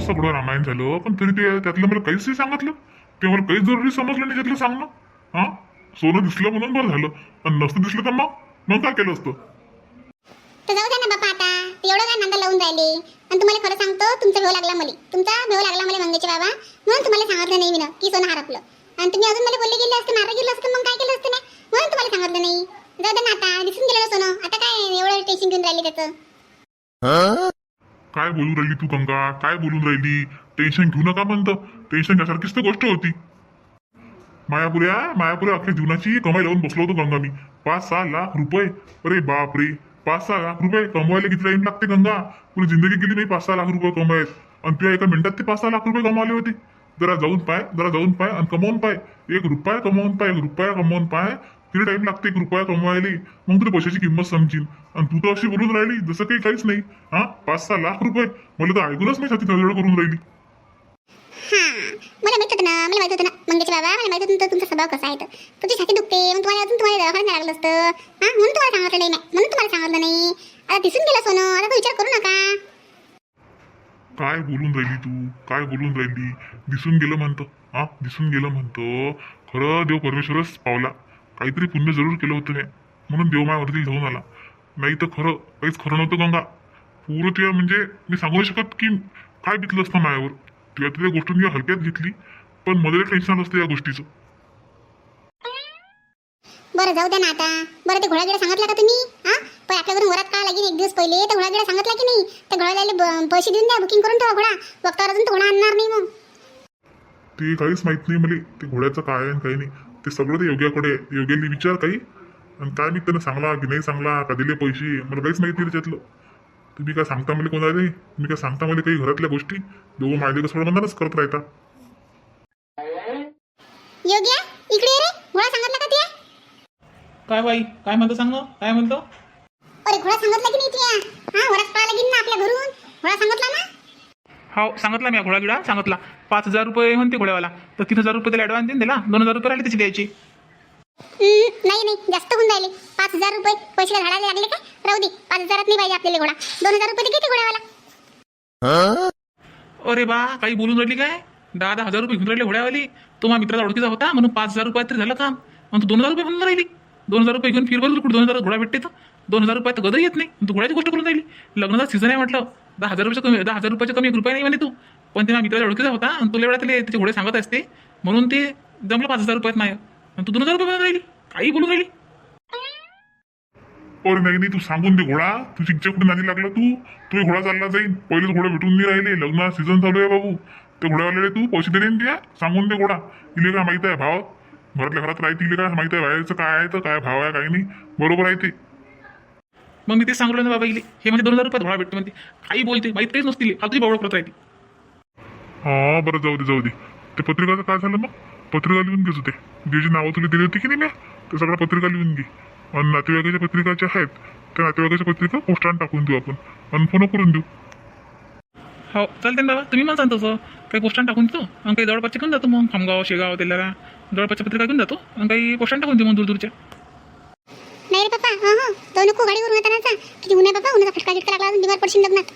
सगळं रामायण झालं पण तरी ते त्यातलं मला काहीच नाही सांगितलं. ते मला काहीच जरुरी समजलं नाही त्यातलं सांगणं. हा? सोनं दिसलं म्हणून बरं झालं. आणि नसतं दिसलं तर मग? मग काय केलं असतं? तर जाऊ द्या ना बापा आता. एवढं काय नांदा लावून राहिले. आणि तुम्हाला खरं सांगतो तुमचा भेव लागला मला. तुमचा भेव लागला मला मंगेचे बाबा. म्हणून तुम्हाला सांगितलं नाही मी ना की सोनं हरपलं. आणि तुम्ही अजून मला बोलले गेले असते मारलं गेलं असतं मग काय केलं असतं ना? म्हणून तुम्हाला सांगितलं नाही. जाऊ द्या ना आता. दिसून गेलं ना सोनं. आता काय एवढं टेन्शन घेऊन राहिले त्याचं? काय बोलून राहिली तू गंगा? काय बोलून राहिली? टेन्शन घेऊ नका म्हणतं. टेन्शन घ्यासारखीच तर गोष्ट होती. मायापुऱ्या मायापुऱ्या अख्ख्या जीवनाची कमाई लावून बसलो होतो गंगा मी. पाच सहा लाख रुपये. अरे बाप रे पाच सहा लाख रुपये? कमवायला किती टाइम लागते गंगा? पुढे जिंदगी गेली नाही पाच सहा लाख रुपये कमवायत आणि तुला एका मिनिटात ते पाच सहा लाख रुपये कमावले होते. जरा जाऊन पाय जरा जाऊन पाय आणि कमावून पाय. एक रुपया कमावून पाय एक रुपया कमावून पाय. किती टाइम लागते एक रुपया कमवायला. मग तुला पैशाची किंमत समजील आणि तू तर अशी बोलून राहिली जसं काही काहीच नाही. हा? पाच सहा लाख रुपये. मला तर ऐकूनच नाही छाती धडधड करून राहिली. हा मला माहीत होतं ना मला माहीत होतं ना मंगेचे बाबा मला माहीत होतं तुमचा स्वभाव कसा आहे तर. तुमची छाती दुखते मग तुम्हाला अजून तुम्हाला दवाखान्यात लागलं असतं. हा? म्हणून तुम्हाला सांगितलं नाही. म्हणून तुम्हाला सांगितलं नाही. आता दिसून गेलं सोनं. आता तो विचार करू नका. काय बोलून राहिली तू? काय बोलून राहिली? दिसून गेलं म्हणतो. हा? दिसून गेलं म्हणतो. खरं देव परमेश्वरच पावला. काहीतरी पुण्य जरूर केलं होतं मी. म्हणून देव मायावरती जाऊन आला. नाही तर खरं काहीच खरं नव्हतं गंगा. पूर्ण तुला म्हणजे मी सांगू नाही शकत की काय बितलं असतं मायावर? तुला त्या गोष्टी मी हलक्यात घेतली पण मध्ये टेन्शन असतं या गोष्टीचं. बरं जाऊ द्या ना आता. बरं ते घोडागिडा सांगितला का तुम्ही? हा? पण आपल्या घरून वरात का लागेल एक दिवस पहिले. तर घोडागिडा सांगितला की नाही? त्या घोड्याला पैसे देऊन द्या बुकिंग करून ठेवा घोडा. वक्तावर अजून तो घोडा आणणार नाही मग. ते काहीच माहीत नाही मला. ते घोड्याचं काय आहे आणि काही नाही. ते सगळं ते योग्याकडे. योग्याने विचार काही. आणि काय मी त्यानं सांगला की नाही सांगला का दिले पैसे मला काहीच माहिती नाही त्याच्यातलं. तुम्ही काय सांगता मला कोणा रे मी काय सांगता मला काही घरातल्या गोष्टी? दोघं माझे कसं म्हणूनच करत राहता. योग्य इकडे ये रे. घोडा सांगितला का ते? काय बाई? काय म्हणतो सांग ना. काय म्हणतो? अरे घोडा सांगितला की नाही तुया हा वरात पळा लागेल ना आपल्या घरून. घोडा सांगितला ना? हो सांगितला मी घोडा गिडा सांगितला. पाच हजार रुपये म्हणते घोड्यावाला. तर तीन हजार रुपये त्याला ॲडव्हान्स देऊन दिला. दोन हजार रुपये राहिले त्याची द्यायची. नाही नाही जास्त होऊन राहिले. पाच हजार रुपये पैसे झाडायला लागले का राहू दे पाच हजारात नाही पाहिजे आपल्याला घोडा. दोन हजार रुपये किती घोड्यावाला. अरे बा काही बोलून राहिली काय? दहा दहा हजार रुपये घेऊन राहिले घोड्यावाली. तो माझ्या मित्राचा ओळखीचा होता म्हणून पाच हजार रुपयात तरी झालं काम. तू दोन हजार रुपये म्हणून राहिली. दोन हजार रुपये घेऊन फिर बघ कुठे दोन हजार घोडा भेटते तर? दोन हजार रुपयात गदर येत नाही. तू घोड्याची गोष्ट करून राहिली. लग्नाचा सीझन आहे म्हटलं. दहा हजार रुपये कमी दहा हजार रुपयाच्या कमी एक रुपया नाही म्हणे तू. पण ते माझ्या मित्राच्या ओळखीचा होता? आणि तुला वेळा त्याला त्याचे घोडे सांगत असते. म्हणून ते जमलं पाच हजार रुपयात नाही आणि तू दोन हजार रुपये राहिली. काही बोलून राहिली. अरे नाही नाही तू सांगून दे घोडा. तू शिक्षक कुठे नाही लागला तू? तू घोडा चालला जाईल पहिलेच घोडा भेटून नाही राहिले. लग्न सीझन चालू आहे बाबू. ते घोड्यावाल्याला तू पैसे दिले त्या? सांगून दे घोडा. इले काय माहीत आहे भाव घरातल्या घरात राहते इले काय माहीत आहे बाहेरचं काय आहे तर काय भाव आहे काही नाही. बरोबर आहे ते. मग मी ते सांगलो ना बाबा इले हे म्हणजे दोन हजार रुपयात घोडा भेटतो म्हणते. काही बोलते माहीत काहीच नसतील. फालतू बावळ करत राहते हा बरं जाऊ दे जाऊ दे. ते पत्रिकाचं काय झालं मग? पत्रिका लिहून घे ते जे जे नावं तुला दिली होती की नाही मी? ते सगळ्या पत्रिका लिहून घे. आणि नातेवाईकाच्या पत्रिका ज्या आहेत त्या नातेवाईकाच्या पत्रिका पोस्टाने टाकून देऊ आपण. आणि फोन करून देऊ. हो चालते ना बाबा. तुम्ही मला सांगतो तसं. काही पोस्टान टाकून देतो. आणि काही जवळपासचे घेऊन जातो मग. खामगाव शेगाव तेलारा जवळपासच्या पत्रिका घेऊन जातो. आणि काही पोस्टान टाकून देऊ मग दूर दूरच्या नाही रे पप्पा हा हा. तो नको गाडीवरून येताना चा किती आहे बाबा उन्हाचा फटका गिटका लागला अजून बिमार पडशील लग्नात.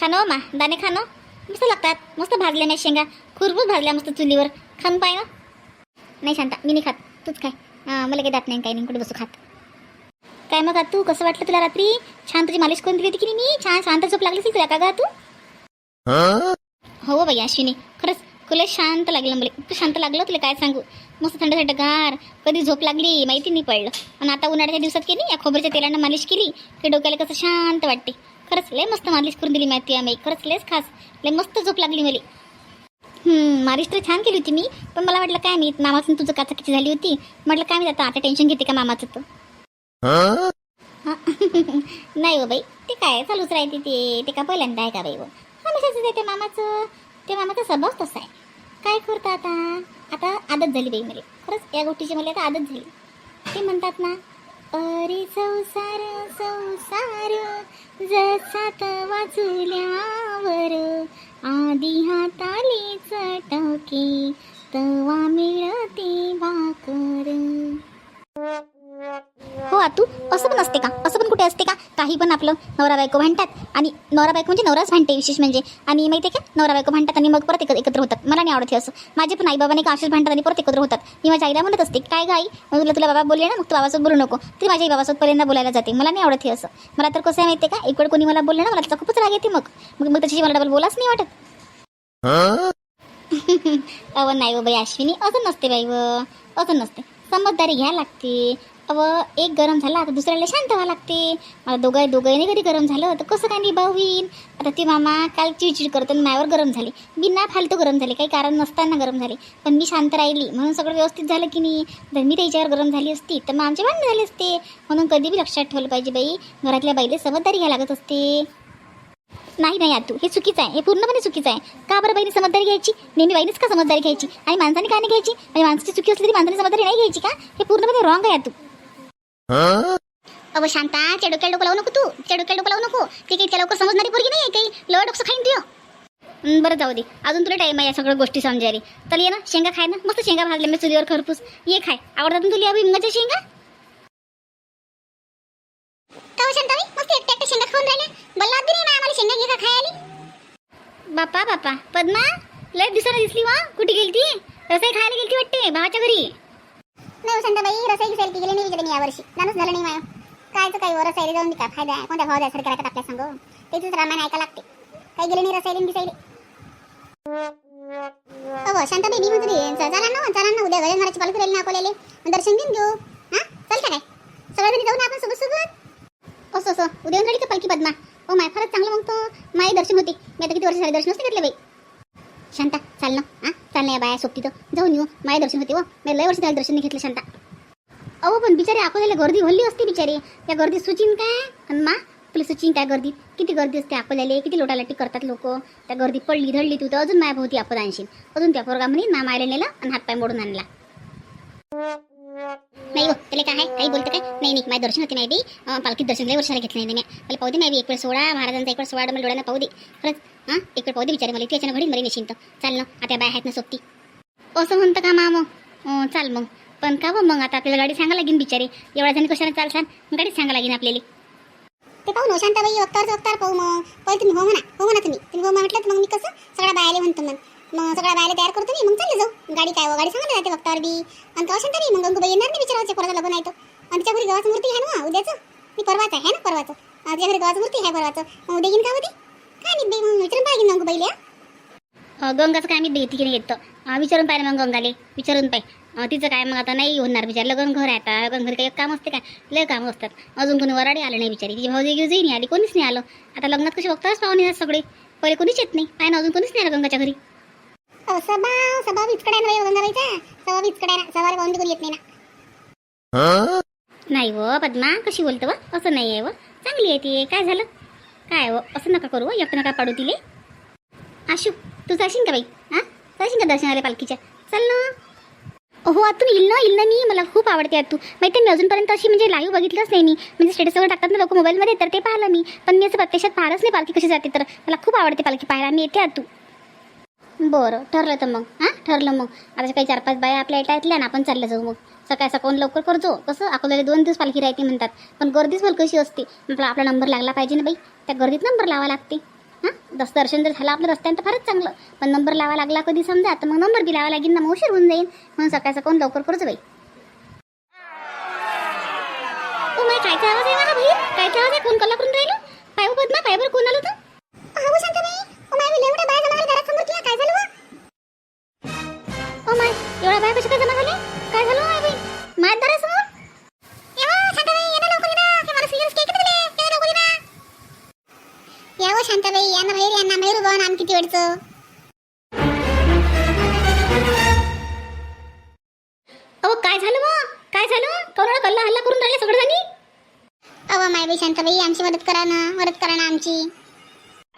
खानो मा दाणे खानो. मस्त लागतात. मस्त भाजल्या नाही शेंगा. खुरपूर भाजल्या मस्त चुलीवर. खान पाय ना. नाही शांता मी नाही खात. तूच काय हां मला काही दात नाही काही नाही. कुठे बसू खात. काय मग तू? कसं वाटलं तुला रात्री? छान तुझी मालिश करून दिली होती की नाही मी? छान शांत झोप लागली तुला? का गा तू? हो बाई अश्विनी. खरंच तुला शांत लागलं मला इतकं शांत लागलं तुला काय सांगू? मस्त थंड थंड गार. कधी झोप लागली माहिती नाही पडलं. आणि आता उन्हाळ्याच्या दिवसात केली या खोबऱ्याच्या तेलानं मालिश केली की डोक्याला कसं शांत वाटते. खरंच लय मस्त मालिश करून दिली माहिती आम्ही. खरंच लयच खास. लय मस्त झोप लागली मला मालिश तर छान केली होती मी. पण मला वाटलं काय मी मामाचं तुझं काचा किती झाली होती. म्हटलं काय मी आता आता टेन्शन घेते का मामाचं तर. नाही हो बाई ते काय चालूच राहते ते. ते का पहिल्यांदा आहे का बाई हो? हमेशाच ते मामाचं? ते मामाचा स्वभाव तसा आहे. काय करतं आता? आता आदत झाली बाई मला. खरंच या गोष्टीची मला आता आदत झाली. ते म्हणतात ना अरे संसार संसार त वाचुल्यावर आधी हाताली चटके तवा मिळते भाकर. हो आतू असं पण असते का? असं पण कुठे असते का? काही पण आपलं नवरा बायको भांडतात आणि नवरा बायको म्हणजे नवराच भांडते विशेष म्हणजे. आणि माहिती आहे का? नवरा बायको भांडतात आणि मग परत एक- एकत्र होतात. मला नाही आवडत हे असं. माझे पण आई बाबाने का असेच भांडतात आणि परत एकत्र होतात. मी माझ्या आईला म्हणत असते काय गाई मग तुला तुला बाबा बोलले ना मग तू बाबासोबत बोलू नको. ती माझ्या आई बाबासोबत पहिल्यांदा बोलायला जाते. मला नाही आवडत हे असं. मला तर कसं आहे माहिती आहे का? एक वेळ कोणी मला बोलले ना मला त्याचा खूपच राग येते मग. मग मग त्याची मला डबल बोलाच नाही वाटत. अव नाही हो बाई अश्विनी असं नसते बाई व. असं नसते. समजदारी घ्यायला लागते. अव एक गरम झाला तर दुसऱ्याला शांत व्हावं लागते. मला दोघं दोघांनी कधी गरम झालं तर कसं काय निभाव होईन? आता ती मामा काल चिडचिड करतो आणि मायावर गरम झाली. बिना फालतू गरम झाले काही कारण नसताना गरम झाले. पण मी शांत राहिली म्हणून सगळं व्यवस्थित झालं की नाही? जर मी त्याच्यावर गरम झाली असती तर मग आमचे भांडण झाले असते. म्हणून कधी बी लक्षात ठेवलं पाहिजे बाई. घरातल्या बाईले समजदारी घ्यायला लागत असते. नाही नाही आतू हे चुकीचं आहे. हे पूर्णपणे चुकीचं आहे. का बरं बाईने समजदारी घ्यायची? नेहमी बाईनेच का समजदारी घ्यायची? आणि माणसाने का नाही घ्यायची? आणि माणसाची चुकी असली तरी माणसाने समजदारी नाही घ्यायची का? हे पूर्णपणे रॉंग आहे आतू. अव शांता चेडोक्याला डोकं लावू नको तू. चेडोक्याला डोकं लावू नको. ती काही त्या लवकर समजणारी पोरगी नाही काही. लोळ डोकं खाईन तुझं बरं जाऊ दे. अजून तुला टाईम आहे या सगळ्या गोष्टी समजायला. तर ये ना शेंगा खाय ना. मस्त शेंगा भाजले मी चुलीवर खरपूस. ये खाय. आवडतात ना तुला या शेंगा? हो शेंगा बापा बापा. पद्मा लय दिसायला दिसली वा. कुठे गेली ती रसाई खायला गेली वाटते भावाच्या घरी. नाही हो शांताबाई रसाई घ्यायला गेले नाही विचारले मी यावर्षी. नानच झालं नाही माया. कायचं काही हो, वर रसायला जाऊन बी काय फायदा आहे? कोणत्या भावा द्यायसाठी करायचं आपल्या सांगू? तेच रामायण ऐका लागते. काही गेले नाही रसायला दिसायले अहो शांताबाई मी म्हणतो रे, चला ना चला ना उद्या गजाननाची पालखी राहील ना अकोल्याले. दर्शन घेऊन घेऊ. हा? चल काय? सगळ्या जणी जाऊ ना आपण सोबत सोबत. असं असं. उद्या येऊन का पालखी पद्मा? हो माय फारच चांगलं मग तो माय दर्शन होते. मी आता किती वर्ष झाले दर्शन नसते घेतले बाई. शांता चाल ना. हा? चाल ना या बाया सोबती तर जाऊन येऊ. माय दर्शन होते हो. मी लय वर्ष झाले दर्शन नाही घेतलं शांता. अहो पण बिचारे अकोल्याला गर्दी भरली असते बिचारे. त्या गर्दीत सुचिन काय? आणि मा? तुला सुचिन काय गर्दीत? किती गर्दी असते अकोल्याला? किती लोटालाटी करतात लोक? त्या गर्दीत पडली धडली तू तर अजून माया भोवती आपण आणशील. अजून त्या पोरगा म्हणे मा मायला नेला आणि हातपाय मोडून आणला. नाही हो त्याला काय काही बोलतं काय? नाही नाही माझं दर्शन होते नाही बाई पालखीत दर्शन लय वर्षाला घेतलं नाही मी मला पाहू दे नाही एक वेळ सोळा महाराजांचा एक वेळ सोळा मला डोळ्यांना पाहू दे. खरंच हां एक वेळ पाहू दे बिचारी मला. त्याच्यानं घडी मरी नेशील तर. चाल ना आता बाय आहेत ना सोबती. असं म्हणतं का मा मग चाल मग. पण का बा मग? आता आपल्याला गाडी सांगा लागेल बिचारे. एवढ्या जणी कशाला चाल छान गाडी सांगा लागेल आपल्याला. ते पाहू ना शांताबाई वक्तावर वक्तावर पाहू मग. पहिले तुम्ही हो म्हणा. हो म्हणा तुम्ही. तुम्ही हो म्हटलं तर मग मी कसं? सगळ्या बायाले म्हणतो मग. मग सगळ्या बायाला तयार करतो मी. मग चालले जाऊ. गाडी काय हो? गाडी सांगा जाते वक्तावर बी. आणि का शांता नाही मग गंगूबाई येणार नाही विचारायचं कोणाचं लग्न आहे तो. आणि तिच्या घरी गावाची मूर्ती आहे ना उद्याचं? मी परवाच आहे ना परवाचं? तिच्या घरी गावाची मूर्ती आहे परवाचं. मग उद्या येईन का होती काय नाही बाई मग विचारून पाहिजे गंगूबाईला गंगाचं काय मी बेटी नाही येतं विचारून पाहिजे मग गंगाले. विचारून अं, तिचं काय मग आता नाही होणार बिचार लग्न घर आहे आता. लग्न घरी काही एक काम असते काय? लय काम असतात. अजून कोणी वराडी आलं नाही बिचारी तिची भाऊजी घेऊ नाही आली कोणीच नाही आलं. आता लग्नात कशी बघताच पाहुणे आहेत सगळे. पहिले कोणीच येत नाही. काय ना अजून कोणीच नाही आलं गंगाच्या घरी. सभा सभा विचकडा आहे ना बाई गंगाबाईचा सभा विचकडा आहे ना सवारी पाहून कोणी येत नाही ना. नाही व पद्मा कशी बोलतो व? असं नाही आहे व. चांगली आहे ती. काय झालं? काय व? असं नका करू एक नका पाडू तिले. आशू तू जाशील का बाई? हां? जाशील का दर्शनाला पालखीच्या? चल ना. हो आतून येईल ना येईल ना मी मला खूप आवडते आतू माहिती आहे, मी अजूनपर्यंत अशी म्हणजे लाईव्ह बघितलंच नाही मी. म्हणजे स्टेटसवर टाकतात ना लोक मोबाईलमध्ये तर ते पाहिलं मी. पण मी असं प्रत्यक्षात पाहिलंच नाही पालखी कशी जाते तर मला खूप आवडते पालखी पाहायला. मी येते आतू बरं ठरलं तर मग. हां ठरलं मग. आता काही चार पाच बाया आपल्या येता येतल्या ना आपण चाललं जाऊ मग. सकाळ सकाळून लवकर करतो. कसं? अकोल्याला दोन दिवस पालखी राहते म्हणतात. पण गर्दीच मला कशी असते? आपला नंबर लागला पाहिजे ना बाई. त्या गर्दीत नंबर लावा लागते. दस दर्शन जर झालं आपलं रस्त्यानं तर फारच चांगलं. पण नंबर लावा लागला कधी समजा तर मग नंबर बी लावा लागेल ना मग उशीर होऊन जाईल म्हणून सकाळ सकाळून लवकर करतो बाई? ओ माय काय आवाज आहे मला भाई कायचा आवाज आहे? कोण कल्ला करून राहिलो? पाय पद्मा पाय बरं कोण आलं तर? अहो शांताबाई. ओ माय मी एवढ्या बाया जमा घरात समोर काय झालं व? ओ माय एवढ्या बाय कशा काय जमा झाले वेळचं अहो काय झालं मग? काय झालं? कोणाला कल्ला हल्ला करून राहिले सगळेजणी? अहो मायबाई शांताबाई आमची मदत करा ना. मदत करा ना आमची.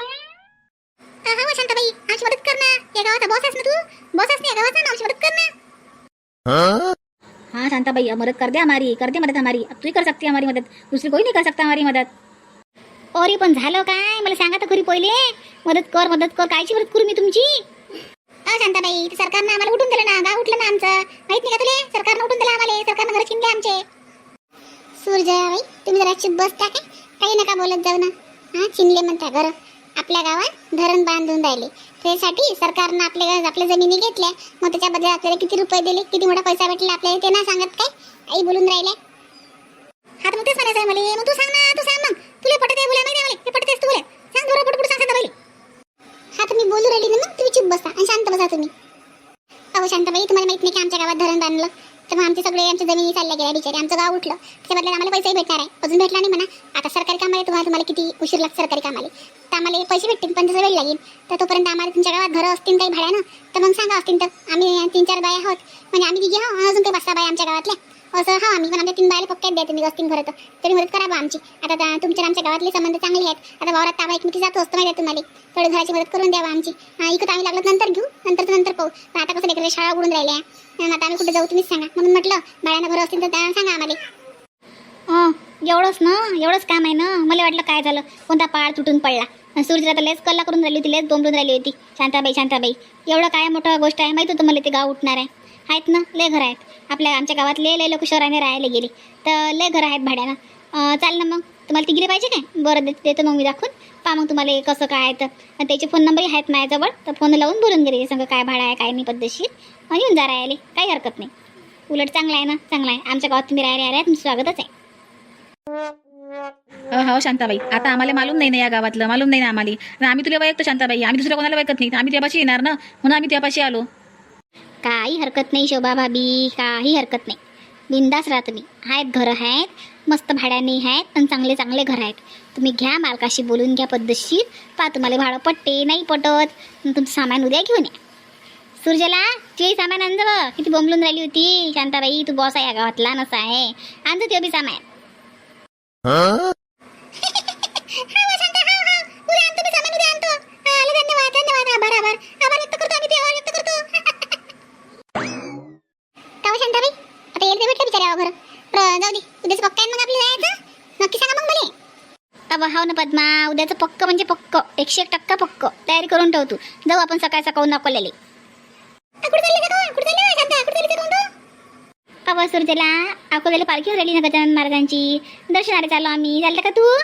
हा हो, शांताबाई आमची मदत कर ना. या गावाचा बॉस आहेस ना तू? बॉस आहेस ना या गावाचा? ना आमची मदत कर ना. हाँ शांता भैया मदद कर दे हमारी कर दे मदद हमारी अब तू ही कर सकती है हमारी मदद दूसरी कोई नहीं कर सकता हमारी मदद अरे पण झालं काय? मला सांगा तर खरी पहिले. मदत कर मदत कर. कायची मदत करू मी तुमची? अहो शांताबाई ते सरकारनं आम्हाला उठून दिलं ना. गाव उठलं ना आमचं. माहीत नाही का तुले? सरकारनं उठून दिलं आम्हाला. सरकारनं घर छिनले आमचे. सूर्यबाई तुम्ही जरा चुप बसता काय काही नका बोलत जाऊ ना. हा चिनले म्हणता घर. आपल्या गावात धरण बांधून राहिले. त्यासाठी सरकारनं आपल्या गावात आपल्या जमिनी घेतल्या. मग त्याच्या बदल्यात आपल्याला किती रुपये दिले? किती मोठा पैसा भेटला आपल्याला? ते ना सांगत काय? आई बोलून राहिले हा तर मग तेच म्हणायचं मला मग तू सांग ना तू सांग मग तुला पटत आहे बोला माहिती आहे मला हे पटतेस तू बोला सांग थोडं पटपट सांग शांताबाई हा तर मी बोलू राहिली ना मग तुम्ही चुप बसा आणि शांत बसा तुम्ही अहो शांताबाई तुम्हाला माहीत नाही की आमच्या गावात धरण बांधलं तर मग आमचे सगळे आमच्या जमिनी चालल्या गेल्या बिचारे. आमचं गाव उठलं. त्या बदल्यात आम्हाला पैसेही भेटणार आहे. अजून भेटला नाही म्हणा. आता सरकारी कामाला तुम्हाला तुम्हाला किती उशीर लागतो सरकारी कामाला. तर आम्हाला पैसे भेटतील पण त्याचा वेळ लागेल. तर तोपर्यंत आम्हाला तुमच्या गावात घरं असतील काही भाड्यानं. तर मग सांगा असतील तर. आम्ही तीन चार बाया आहोत. म्हणजे आम्ही तिघे आहोत. अजून काही पाच सहा बाया आमच्या गावातल्या. असं हा आम्ही. पण आमच्या तीन बायाला पक्क्यात द्या तुम्ही असतील खरं तर तरी मदत करा बा आमची. आता तुमच्या आमच्या गावातले संबंध चांगले आहेत. आता वावरात ताबा एकमेकी जातो असतो माहिती तुम्हाला. थोडी घराची मदत करून द्यावा आमची. इकत आम्ही लागलं नंतर घेऊ. नंतर नंतर पाहू. पण आता कसं लेकरं शाळा उघडून राहिल्या. आता आम्ही कुठे जाऊ तुम्हीच सांगा. म्हणून म्हटलं बाळांना घरं असतील तर त्या सांगा आम्हाला. एवढंच ना? एवढंच काम आहे ना? मला वाटलं काय झालं? कोणता पाळ तुटून पडला. आणि सूर्यला तर लेस कल्ला करून राहिली होती लेस बोंबून राहिली होती. शांताबाई शांताबाई. एवढं काय मोठं गोष्ट आहे? माहिती होतं मला ते गाव उठणार आहे. आहेत ना लय घरं आहेत. आपल्या आमच्या गावात लय लय लोक शहराने राहायला गेले. तर लय घरं आहेत भाड्यानं. चाल ना मग. तुम्हाला तिकडे पाहिजे काय? बरं देत देतो मग मी दाखवून. पहा मग तुम्हाला कसं काय आहे तर. त्याचे फोन नंबरही आहेत माझ्याजवळ. तर फोन लावून बोलून गेले सांग काय भाडं आहे काय नाही पद्धतशीर. येऊन जा राहिले काही हरकत नाही. उलट चांगला आहे ना? चांगला आहे. आमच्या गावात तुम्ही राहायला आहे तुमचं स्वागतच आहे. हो शांताबाई. आता आम्हाला मालूम नाही ना या गावातलं. मालूम नाही ना आम्हाला. आम्ही तुला वैकतो शांताबाई. आम्ही दुसऱ्या कोणाला वैकत नाही. आम्ही त्यापाशी येणार ना? म्हणून आम्ही त्यापाशी आलो. काही हरकत नाही शोभा भाभी काही हरकत नाही. बिंदास राहा तुम्ही. आहेत घरं आहेत मस्त भाड्याने आहेत आणि चांगले चांगले घर आहेत. तुम्ही घ्या मालकाशी बोलून घ्या पद्धतशीर. पा तुम्हाला भाडं पटते नाही पटत. तुमचं सामान उद्या घेऊन या. सूर्यला ते सामान आणजो किती बोंबलून राहिली होती. शांताबाई तू बॉस आहे या गावातला नसा आहे. आणजो ते बी सामान उद्या आणतो मी सामान उद्या आणतो हा, आले धन्यवाद धन्यवाद आभार आभार आभार व्यक्त करतो आम्ही ते आभार व्यक्त करतो का हो शांताबाई आता येईल ते भेटलं बिचाऱ्यावर घर प्र- जाऊ दे उद्याच पक्का आहे मग आपल्याला जायचं नक्की सांगा मग मला अब हाव ना पद्मा उद्याचं पक्क म्हणजे पक्क. एकशे एक टक्का पक्क. तयारी करून ठेव तू. जाऊ आपण सकाळ सकाळ नाकोल्याले आ, अकोल्याला पालखी राहिली ना गजानन महाराजांची. दर्शनाला चाललो आम्ही. चालतं का तू?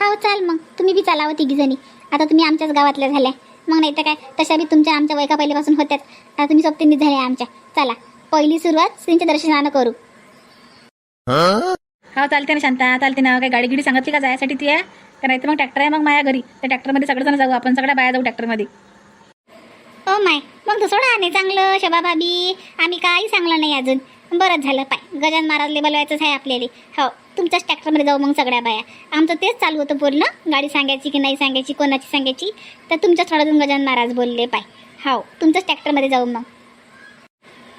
हो हो चाल मग. तुम्ही बी चालावं हो तिघी जणी. आता तुम्ही आमच्याच गावातल्या झाल्या. मग नाही तर काय? तशा बी तुमच्या आमच्या वयका पहिल्यापासून होत्याच आता तुम्ही सोबतींनी झाल्या आमच्या. चला पहिली सुरुवात श्रींच्या दर्शनानं करू. हा चालते ना शांता. चालते ना. काही गाडी गिडी सांगितली का जायसाठी ती आहे का नाही तर मग ट्रॅक्टर आहे मग माझ्या घरी. त्या ट्रॅक्टरमध्ये सगळेजण जाऊ. आपण सगळ्या बाया जाऊ ट्रॅक्टरमध्ये. Oh my. मग सोडा नाही चांगलं शबा भाभी आम्ही काही सांगलं नाही अजून. बरंच झालं पाय. गजान महाराजले बोलवायचंच आहे आपल्याला. हो तुमच्याच ट्रॅक्टरमध्ये जाऊ मग सगळ्या बाया. आमचं तेच चालू होतं बोलणं गाडी सांगायची की नाही सांगायची कोणाची सांगायची तर तुमच्याच थोड्यातून गजान महाराज बोलले पाय. हो तुमच्याच ट्रॅक्टरमध्ये जाऊ मग.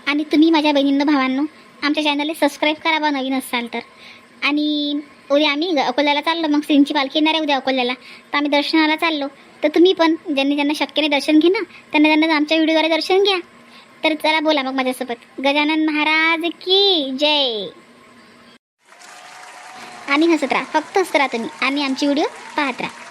आणि तुम्ही माझ्या बहिणींना भावांनो आमच्या चॅनलला सबस्क्राईब करा बा नवीन असाल तर. आणि उद्या आम्ही अकोल्याला चाललो. मग सिंची पालखी येणार आहे उद्या अकोल्याला. तर आम्ही दर्शनाला चाललो. तर तुम्ही पण ज्यांनी ज्यांना शक्य नाही दर्शन घे ना त्यांना त्यांना आमच्या व्हिडिओद्वारे दर्शन घ्या. तर चला बोला मग माझ्यासोबत. गजानन महाराज की जय. आणि हसत राहा. फक्त हसत राहा तुम्ही. आणि आमची व्हिडिओ पाहत राहा.